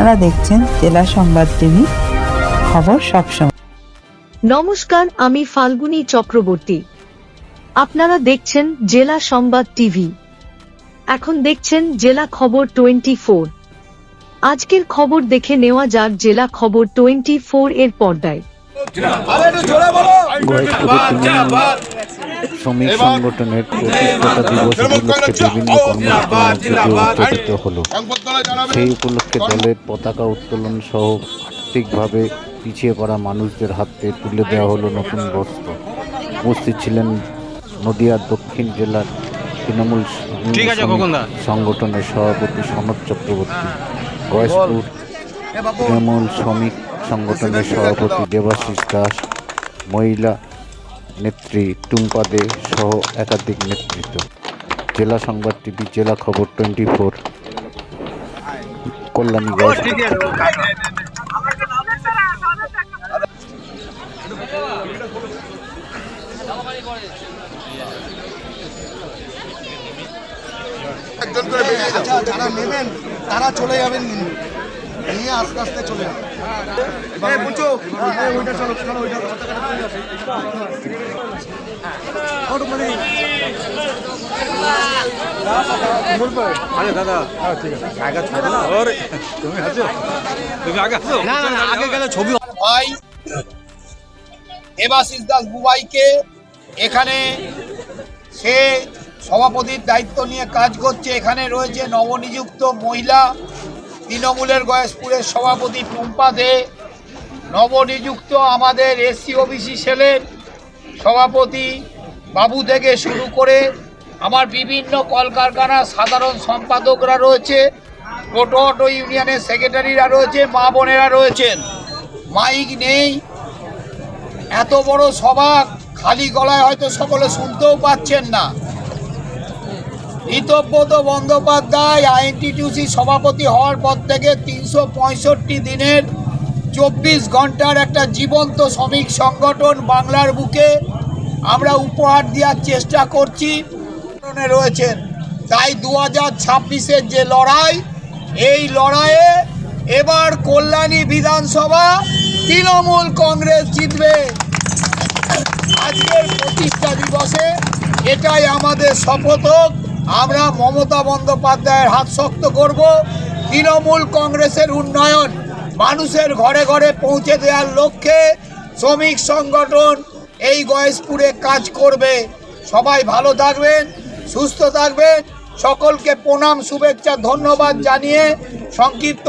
আপনারা দেখছেন জেলা সংবাদ টিভি খবর সবসময় নমস্কার আমি ফাল্গুনী চক্রবর্তী। আপনারা দেখছেন জেলা সংবাদ টিভি। এখন দেখছেন জেলা খবর টোয়েন্টি ফোর। আজকের খবর দেখে নেওয়া যাক জেলা খবর টোয়েন্টি ফোর এর পর্দায়। শ্রমিক সংগঠনের প্রতিষ্ঠাতা দিবস উপলক্ষে বিভিন্ন কর্মসূচি হলো। সেই উপলক্ষে দলের পতাকা উত্তোলন সহ আর্থিকভাবে পিছিয়ে পড়া মানুষদের হাতে তুলে দেওয়া হলো নতুন বস্ত্র। উপস্থিত ছিলেন নদিয়ার দক্ষিণ জেলার তৃণমূল সংগঠনের সভাপতি সনদ চক্রবর্তী। গয়েশপুর তৃণমূল শ্রমিক সংগঠনের সভাপতি দেবাশিস দাস মহিলা নেত্রী টুম্পা দে সহ একাধিক নেতৃত্ব জেলা সংবাদ টিভি জেলা খবর টোয়েন্টি ফোর কল্যাণী একজন করে বেরিয়ে যাও আচ্ছা যারা নেবেন তারা চলে যাবেন নিয়ে আস্তে আস্তে চলে যাবেন ভাই দেবাশিস দাস বুবাইকে এখানে সে সভাপতির দায়িত্ব নিয়ে কাজ করছে। এখানে রয়েছে নবনিযুক্ত মহিলা তৃণমূলের গয়েশপুরের সভাপতি টুম্পা দে। নবনিযুক্ত আমাদের এসসি ওবিসি সেলের সভাপতি বাবু থেকে শুরু করে আমার বিভিন্ন কলকারখানার সাধারণ সম্পাদকরা রয়েছে টোটো অটো ইউনিয়নের সেক্রেটারিরা রয়েছে, মা বোনেরা রয়েছেন। মাইক নেই। এত বড় সভা খালি গলায় হয়তো সকলে শুনতেও পাচ্ছেন না। ঋতব্রত বন্দ্যোপাধ্যায় আইএনটিটিউসি সভাপতি হওয়ার পর থেকে তিনশো পঁয়ষট্টি দিনের চব্বিশ ঘণ্টার একটা জীবন্ত শ্রমিক সংগঠন বাংলার বুকে আমরা উপহার দেওয়ার চেষ্টা করছি। রয়েছেন তাই দু হাজার ছাব্বিশের যে লড়াই, এই লড়াইয়ে এবার কল্যাণী বিধানসভা তৃণমূল কংগ্রেস জিতবে। আজকের প্রতিষ্ঠা দিবসে এটাই আমাদের শপথ হোক আমরা মমতা বন্দ্যোপাধ্যায়ের হাত শক্ত করব। তৃণমূল কংগ্রেসের উন্নয়ন মানুষের ঘরে ঘরে পৌঁছে দেওয়ার লক্ষ্যে শ্রমিক সংগঠন এই গয়েশপুরে কাজ করবে। সবাই ভালো থাকবেন, সুস্থ থাকবেন। সকলকে প্রণাম, শুভেচ্ছা, ধন্যবাদ জানিয়ে সংক্ষিপ্ত